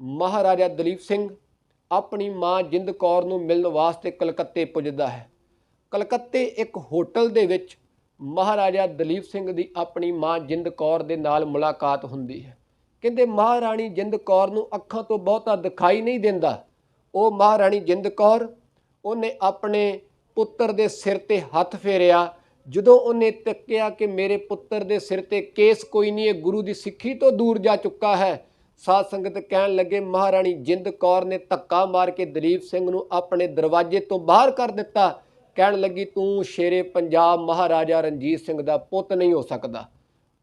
ਮਹਾਰਾਜਾ ਦਲੀਪ ਸਿੰਘ ਆਪਣੀ ਮਾਂ ਜਿੰਦ ਕੌਰ ਨੂੰ ਮਿਲਣ ਵਾਸਤੇ ਕਲਕੱਤੇ ਪੁੱਜਦਾ ਹੈ। ਕਲਕੱਤੇ ਇੱਕ ਹੋਟਲ ਦੇ ਵਿੱਚ ਮਹਾਰਾਜਾ ਦਲੀਪ ਸਿੰਘ ਦੀ ਆਪਣੀ ਮਾਂ ਜਿੰਦ ਕੌਰ ਦੇ ਨਾਲ ਮੁਲਾਕਾਤ ਹੁੰਦੀ ਹੈ। ਕਹਿੰਦੇ, ਮਹਾਰਾਣੀ ਜਿੰਦ ਕੌਰ ਨੂੰ ਅੱਖਾਂ ਤੋਂ ਬਹੁਤਾ ਦਿਖਾਈ ਨਹੀਂ ਦਿੰਦਾ। ਉਹ ਮਹਾਰਾਣੀ ਜਿੰਦ ਕੌਰ, ਉਹਨੇ ਆਪਣੇ ਪੁੱਤਰ ਦੇ ਸਿਰ ਤੇ ਹੱਥ ਫੇਰਿਆ। ਜਦੋਂ ਉਹਨੇ ਤੱਕਿਆ ਕਿ ਮੇਰੇ ਪੁੱਤਰ ਦੇ ਸਿਰ ਤੇ ਕੇਸ ਕੋਈ ਨਹੀਂ, ਇਹ ਗੁਰੂ ਦੀ ਸਿੱਖੀ ਤੋਂ ਦੂਰ ਜਾ ਚੁੱਕਾ ਹੈ ਸਾਧ ਸੰਗਤ ਕਹਿਣ ਲੱਗੇ, ਮਹਾਰਾਣੀ ਜਿੰਦ ਕੌਰ ਨੇ ਧੱਕਾ ਮਾਰ ਕੇ ਦਲੀਪ ਸਿੰਘ ਨੂੰ ਆਪਣੇ ਦਰਵਾਜ਼ੇ ਤੋਂ ਬਾਹਰ ਕਰ ਦਿੱਤਾ। ਕਹਿਣ ਲੱਗੀ, ਤੂੰ ਸ਼ੇਰੇ ਪੰਜਾਬ ਮਹਾਰਾਜਾ ਰਣਜੀਤ ਸਿੰਘ ਦਾ ਪੁੱਤ ਨਹੀਂ ਹੋ ਸਕਦਾ।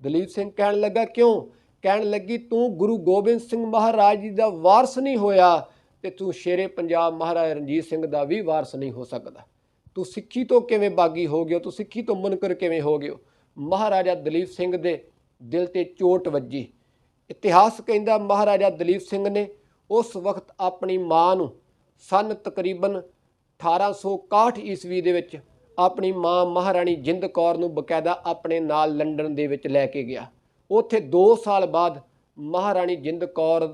ਦਲੀਪ ਸਿੰਘ ਕਹਿਣ ਲੱਗਾ, ਕਿਉਂ? ਕਹਿਣ ਲੱਗੀ, ਤੂੰ ਗੁਰੂ ਗੋਬਿੰਦ ਸਿੰਘ ਮਹਾਰਾਜ ਜੀ ਦਾ ਵਾਰਸ ਨਹੀਂ ਹੋਇਆ ਤੇ ਤੂੰ ਸ਼ੇਰੇ ਪੰਜਾਬ ਮਹਾਰਾਜਾ ਰਣਜੀਤ ਸਿੰਘ ਦਾ ਵੀ ਵਾਰਸ ਨਹੀਂ ਹੋ ਸਕਦਾ। ਤੂੰ ਸਿੱਖੀ ਤੋਂ ਕਿਵੇਂ ਬਾਗੀ ਹੋ ਗਿਓ ਤੂੰ ਸਿੱਖੀ ਤੋਂ ਮੁਨਕਰ ਕਿਵੇਂ ਹੋ ਗਿਓ ਮਹਾਰਾਜਾ ਦਲੀਪ ਸਿੰਘ ਦੇ ਦਿਲ ਤੇ ਚੋਟ ਵੱਜੀ। ਇਤਿਹਾਸ ਕਹਿੰਦਾ ਮਹਾਰਾਜਾ ਦਲੀਪ ਸਿੰਘ ਨੇ ਉਸ ਵਕਤ ਆਪਣੀ ਮਾਂ ਨੂੰ ਸਨ ਤਕਰੀਬਨ 1861 ਈਸਵੀ ਦੇ ਵਿੱਚ ਆਪਣੀ ਮਾਂ ਮਹਾਰਾਣੀ ਜਿੰਦ ਕੌਰ ਨੂੰ ਬਕਾਇਦਾ ਆਪਣੇ ਨਾਲ ਲੰਡਨ ਦੇ ਵਿੱਚ ਲੈ ਕੇ ਗਿਆ। ਉੱਥੇ 2 ਸਾਲ ਬਾਅਦ ਮਹਾਰਾਣੀ ਜਿੰਦ ਕੌਰ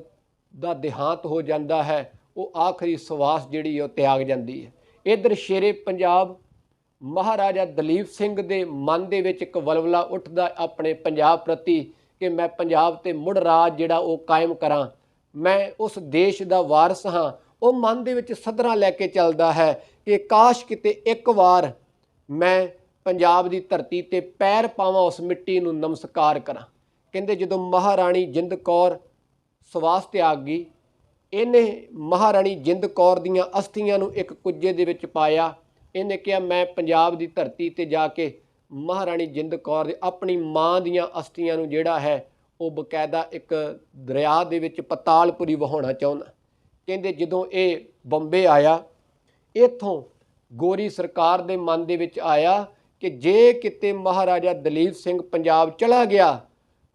ਦਾ ਦੇਹਾਂਤ ਹੋ ਜਾਂਦਾ ਹੈ, ਉਹ ਆਖਰੀ ਸਵਾਸ ਜਿਹੜੀ ਉਹ ਤਿਆਗ ਜਾਂਦੀ ਹੈ। ਇਧਰ ਸ਼ੇਰੇ ਪੰਜਾਬ, ਮਹਾਰਾਜਾ ਦਲੀਪ ਸਿੰਘ ਦੇ ਮਨ ਦੇ ਵਿੱਚ ਇੱਕ ਵਲਵਲਾ ਉੱਠਦਾ, ਆਪਣੇ ਪੰਜਾਬ ਪ੍ਰਤੀ ਕਿ ਮੈਂ ਪੰਜਾਬ ਤੇ ਮੁੜ ਰਾਜ ਜਿਹੜਾ ਉਹ ਕਾਇਮ ਕਰਾਂ। ਮੈਂ ਉਸ ਦੇਸ਼ ਦਾ ਵਾਰਸ ਹਾਂ। ਉਹ ਮਨ ਦੇ ਵਿੱਚ ਸਦਰਾਂ ਲੈ ਕੇ ਚੱਲਦਾ ਹੈ ਕਿ ਕਾਸ਼ ਕਿਤੇ ਇੱਕ ਵਾਰ ਮੈਂ ਪੰਜਾਬ ਦੀ ਧਰਤੀ ਤੇ ਪੈਰ ਪਾਵਾਂ ਉਸ ਮਿੱਟੀ ਨੂੰ ਨਮਸਕਾਰ ਕਰਾਂ। ਕਹਿੰਦੇ ਜਦੋਂ ਮਹਾਰਾਣੀ ਜਿੰਦ ਕੌਰ ਸਵਾਸ ਤਿਆਗ ਗਈ, ਇਹਨੇ ਮਹਾਰਾਣੀ ਜਿੰਦ ਕੌਰ ਦੀਆਂ ਅਸਥੀਆਂ ਨੂੰ ਇੱਕ ਕੁੱਜੇ ਦੇ ਵਿੱਚ ਪਾਇਆ। ਇਹਨੇ ਕਿਹਾ, ਮੈਂ ਪੰਜਾਬ ਦੀ ਧਰਤੀ ਤੇ ਜਾ ਕੇ ਮਹਾਰਾਣੀ ਜਿੰਦ ਕੌਰ ਦੇ ਆਪਣੀ ਮਾਂ ਦੀਆਂ ਅਸਥੀਆਂ ਨੂੰ ਜਿਹੜਾ ਹੈ, ਉਹ ਬਕਾਇਦਾ ਇੱਕ ਦਰਿਆ ਦੇ ਵਿੱਚ ਪਤਾਲਪੁਰੀ ਵਹਾਉਣਾ ਚਾਹੁੰਦਾ। ਕਹਿੰਦੇ ਜਦੋਂ ਇਹ ਬੰਬੇ ਆਇਆ, ਇਥੋਂ ਗੋਰੀ ਸਰਕਾਰ ਦੇ ਮਨ ਦੇ ਵਿੱਚ ਆਇਆ ਕਿ ਜੇ ਕਿਤੇ ਮਹਾਰਾਜਾ ਦਲੀਪ ਸਿੰਘ ਪੰਜਾਬ ਚਲਾ ਗਿਆ,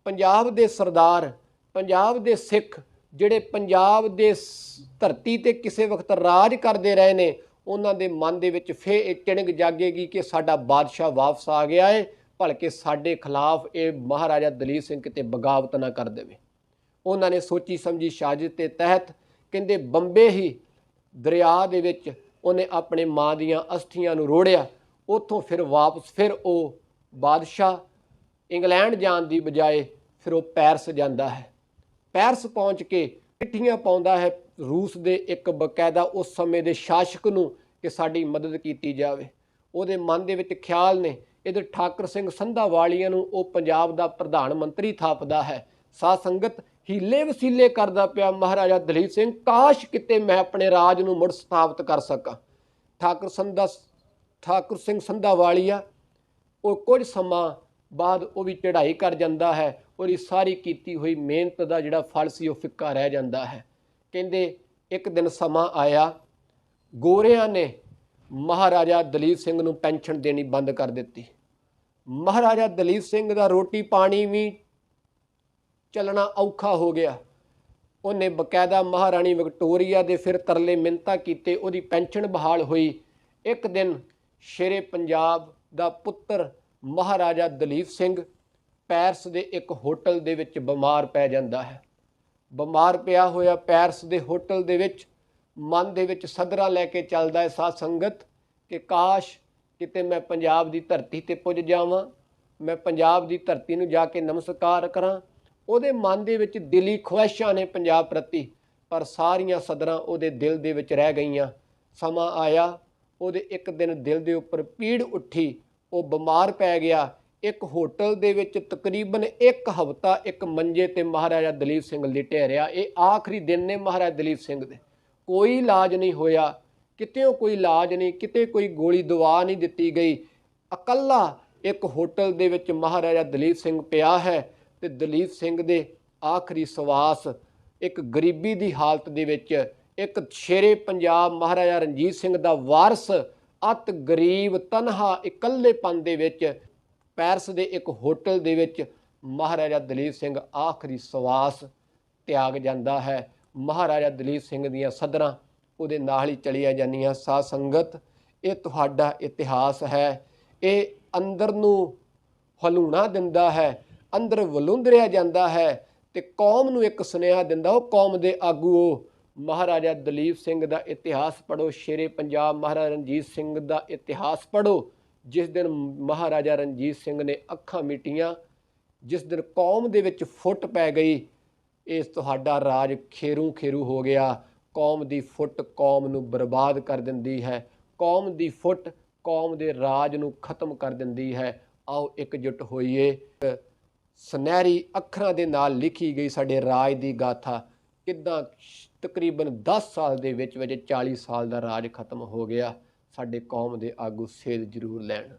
ਪੰਜਾਬ ਦੇ ਸਰਦਾਰ, ਪੰਜਾਬ ਦੇ ਸਿੱਖ ਜਿਹੜੇ ਪੰਜਾਬ ਦੇ ਧਰਤੀ ਤੇ ਕਿਸੇ ਵਕਤ ਰਾਜ ਕਰਦੇ ਰਹੇ ਨੇ ਉਹਨਾਂ ਦੇ ਮਨ ਦੇ ਵਿੱਚ ਫੇ ਇਹ ਟਿਣਗ ਜਾਗੇਗੀ ਕਿ ਸਾਡਾ ਬਾਦਸ਼ਾਹ ਵਾਪਸ ਆ ਗਿਆ ਹੈ ਭਲਕੇ ਸਾਡੇ ਖਿਲਾਫ ਇਹ ਮਹਾਰਾਜਾ ਦਲੀਪ ਸਿੰਘ ਕਿਤੇ ਬਗਾਵਤ ਨਾ ਕਰ ਦੇਵੇ। ਉਹਨਾਂ ਨੇ ਸੋਚੀ ਸਮਝੀ ਸਾਜ਼ਿਸ਼ ਦੇ ਤਹਿਤ ਕਹਿੰਦੇ, ਬੰਬੇ ਹੀ ਦਰਿਆ ਦੇ ਵਿੱਚ ਉਹਨੇ ਆਪਣੇ ਮਾਂ ਦੀਆਂ ਅਸਥੀਆਂ ਨੂੰ ਰੋੜਿਆ। ਉੱਥੋਂ ਫਿਰ ਵਾਪਸ ਫਿਰ ਉਹ ਬਾਦਸ਼ਾਹ ਇੰਗਲੈਂਡ ਜਾਣ ਦੀ ਬਜਾਏ ਫਿਰ ਉਹ ਪੈਰਸ ਜਾਂਦਾ ਹੈ। ਪੈਰਸ ਪਹੁੰਚ ਕੇ ਚਿੱਠੀਆਂ ਪਾਉਂਦਾ ਹੈ ਰੂਸ ਦੇ ਇੱਕ ਬਕਾਇਦਾ ਉਸ ਸਮੇਂ ਦੇ ਸ਼ਾਸਕ ਨੂੰ ਕਿ ਸਾਡੀ ਮਦਦ ਕੀਤੀ ਜਾਵੇ। ਉਹਦੇ ਮਨ ਦੇ ਵਿੱਚ ਖਿਆਲ ਨੇ, ਇਧਰ ਠਾਕਰ ਸਿੰਘ ਸੰਧਾ ਵਾਲੀਆਂ ਨੂੰ ਉਹ ਪੰਜਾਬ ਦਾ ਪ੍ਰਧਾਨ ਮੰਤਰੀ ਥਾਪਦਾ ਹੈ। ਸਾਧ ਸੰਗਤ ਹੀਲੇ ਵਸੀਲੇ ਕਰਦਾ ਪਿਆ ਮਹਾਰਾਜਾ ਦਲੀਪ ਸਿੰਘ, ਕਾਸ਼ ਕਿਤੇ ਮੈਂ ਆਪਣੇ ਰਾਜ ਨੂੰ ਮੁੜ ਸਥਾਪਿਤ ਕਰ ਸਕਾਂ। ਠਾਕੁਰ ਸੰਧਾ, ਠਾਕੁਰ ਸਿੰਘ ਸੰਧਾ ਵਾਲੀਆ ਉਹ ਕੁਝ ਸਮਾਂ ਬਾਅਦ ਉਹ ਵੀ ਚੜ੍ਹਾਈ ਕਰ ਜਾਂਦਾ ਹੈ, ਉਹਦੀ ਸਾਰੀ ਕੀਤੀ ਹੋਈ ਮਿਹਨਤ ਦਾ ਜਿਹੜਾ ਫਲ ਸੀ ਉਹ ਫਿੱਕਾ ਰਹਿ ਜਾਂਦਾ ਹੈ। ਕਹਿੰਦੇ ਇੱਕ ਦਿਨ ਸਮਾਂ ਆਇਆ, ਗੋਰਿਆਂ ਨੇ ਮਹਾਰਾਜਾ ਦਲੀਪ ਸਿੰਘ ਨੂੰ ਪੈਨਸ਼ਨ ਦੇਣੀ ਬੰਦ ਕਰ ਦਿੱਤੀ। ਮਹਾਰਾਜਾ ਦਲੀਪ ਸਿੰਘ ਦਾ ਰੋਟੀ ਪਾਣੀ ਵੀ ਚੱਲਣਾ ਔਖਾ ਹੋ ਗਿਆ। ਉਹਨੇ ਬਕਾਇਦਾ ਮਹਾਰਾਣੀ ਵਿਕਟੋਰੀਆ ਦੇ ਫਿਰ ਤਰਲੇ ਮਿੰਤਾ ਕੀਤੇ, ਉਹਦੀ ਪੈਨਸ਼ਨ ਬਹਾਲ ਹੋਈ। ਇੱਕ ਦਿਨ ਸ਼ੇਰੇ ਪੰਜਾਬ ਦਾ ਪੁੱਤਰ ਮਹਾਰਾਜਾ ਦਲੀਪ ਸਿੰਘ ਪੈਰਸ ਦੇ ਇੱਕ ਹੋਟਲ ਦੇ ਵਿੱਚ ਬਿਮਾਰ ਪੈ ਜਾਂਦਾ ਹੈ। ਬਿਮਾਰ ਪਿਆ ਹੋਇਆ ਪੈਰਸ ਦੇ ਹੋਟਲ ਦੇ ਵਿੱਚ, ਮਨ ਦੇ ਵਿੱਚ ਸਦਰਾ ਲੈ ਕੇ ਚੱਲਦਾ ਹੈ ਸਾਧ ਸੰਗਤ ਕਿ ਕਾਸ਼ ਕਿਤੇ ਮੈਂ ਪੰਜਾਬ ਦੀ ਧਰਤੀ ਤੇ ਪੁੱਜ ਜਾਵਾਂ, ਮੈਂ ਪੰਜਾਬ ਦੀ ਧਰਤੀ ਨੂੰ ਜਾ ਕੇ ਨਮਸਕਾਰ ਕਰਾਂ। ਉਹਦੇ ਮਨ ਦੇ ਵਿੱਚ ਦਿਲੀ ਖੁਆਇਸ਼ਾਂ ਨੇ ਪੰਜਾਬ ਪ੍ਰਤੀ, ਪਰ ਸਾਰੀਆਂ ਸਦਰਾਂ ਉਹਦੇ ਦਿਲ ਦੇ ਵਿੱਚ ਰਹਿ ਗਈਆਂ। ਸਮਾਂ ਆਇਆ, ਉਹਦੇ ਇੱਕ ਦਿਨ ਦਿਲ ਦੇ ਉੱਪਰ ਪੀੜ ਉੱਠੀ, ਉਹ ਬਿਮਾਰ ਪੈ ਗਿਆ। ਇੱਕ ਹੋਟਲ ਦੇ ਵਿੱਚ ਤਕਰੀਬਨ ਇੱਕ ਹਫ਼ਤਾ ਇੱਕ ਮੰਜੇ ਤੇ ਮਹਾਰਾਜਾ ਦਲੀਪ ਸਿੰਘ ਲਿਟਿਆ ਰਿਹਾ ਇਹ ਆਖਰੀ ਦਿਨ ਨੇ ਮਹਾਰਾਜਾ ਦਲੀਪ ਸਿੰਘ ਦੇ। ਕੋਈ ਇਲਾਜ ਨਹੀਂ ਹੋਇਆ ਕਿਤੇ ਕੋਈ ਇਲਾਜ ਨਹੀਂ, ਕਿਤੇ ਕੋਈ ਗੋਲੀ ਦਵਾ ਨਹੀਂ ਦਿੱਤੀ ਗਈ। ਇਕੱਲਾ ਇੱਕ ਹੋਟਲ ਦੇ ਵਿੱਚ ਮਹਾਰਾਜਾ ਦਲੀਪ ਸਿੰਘ ਪਿਆ ਹੈ ਤੇ ਦਲੀਪ ਸਿੰਘ ਦੇ ਆਖਰੀ ਸਵਾਸ ਇੱਕ ਗਰੀਬੀ ਦੀ ਹਾਲਤ ਦੇ ਵਿੱਚ ਇੱਕ ਸ਼ੇਰੇ ਪੰਜਾਬ ਮਹਾਰਾਜਾ ਰਣਜੀਤ ਸਿੰਘ ਦਾ ਵਾਰਸ, ਅਤ ਗਰੀਬ ਤਨਹਾ ਇਕੱਲੇਪਨ ਦੇ ਵਿੱਚ ਪੈਰਸ ਦੇ ਇੱਕ ਹੋਟਲ ਦੇ ਵਿੱਚ ਮਹਾਰਾਜਾ ਦਲੀਪ ਸਿੰਘ ਆਖਰੀ ਸਵਾਸ ਤਿਆਗ ਜਾਂਦਾ ਹੈ। ਮਹਾਰਾਜਾ ਦਲੀਪ ਸਿੰਘ ਦੀਆਂ ਸਦਰਾਂ ਉਹਦੇ ਨਾਲ ਹੀ ਚਲੀਆਂ ਜਾਂਦੀਆਂ। ਸਾਧ ਸੰਗਤ, ਇਹ ਤੁਹਾਡਾ ਇਤਿਹਾਸ ਹੈ। ਇਹ ਅੰਦਰ ਨੂੰ ਹਲੂਣਾ ਦਿੰਦਾ ਹੈ, ਅੰਦਰ ਵਲੁੰਦਰਿਆ ਜਾਂਦਾ ਹੈ ਤੇ ਕੌਮ ਨੂੰ ਇੱਕ ਸੁਨੇਹਾ ਦਿੰਦਾ, ਉਹ ਕੌਮ ਦੇ ਆਗੂ ਉਹ ਮਹਾਰਾਜਾ ਦਲੀਪ ਸਿੰਘ ਦਾ ਇਤਿਹਾਸ ਪੜੋ ਸ਼ੇਰੇ ਪੰਜਾਬ ਮਹਾਰਾਜਾ ਰਣਜੀਤ ਸਿੰਘ ਦਾ ਇਤਿਹਾਸ ਪੜੋ ਜਿਸ ਦਿਨ ਮਹਾਰਾਜਾ ਰਣਜੀਤ ਸਿੰਘ ਨੇ ਅੱਖਾਂ ਮੀਟੀਆਂ, ਜਿਸ ਦਿਨ ਕੌਮ ਦੇ ਵਿੱਚ ਫੁੱਟ ਪੈ ਗਈ, ਇਸ ਤੁਹਾਡਾ ਰਾਜ ਖੇਰੂ ਖੇਰੂ ਹੋ ਗਿਆ। ਕੌਮ ਦੀ ਫੁੱਟ ਕੌਮ ਨੂੰ ਬਰਬਾਦ ਕਰ ਦਿੰਦੀ ਹੈ। ਕੌਮ ਦੀ ਫੁੱਟ ਕੌਮ ਦੇ ਰਾਜ ਨੂੰ ਖਤਮ ਕਰ ਦਿੰਦੀ ਹੈ। ਆਓ ਇਕਜੁੱਟ ਹੋਈਏ। ਸੁਨਹਿਰੀ ਅੱਖਰਾਂ ਦੇ ਨਾਲ ਲਿਖੀ ਗਈ ਸਾਡੇ ਰਾਜ ਦੀ ਗਾਥਾ, ਕਿੱਦਾਂ ਤਕਰੀਬਨ 10 ਸਾਲ ਦੇ ਵਿੱਚ ਵਿੱਚ 40 ਸਾਲ ਦਾ ਰਾਜ ਖਤਮ ਹੋ ਗਿਆ। ਸਾਡੇ ਕੌਮ ਦੇ ਆਗੂ ਸੇਧ ਜ਼ਰੂਰ ਲੈਣ।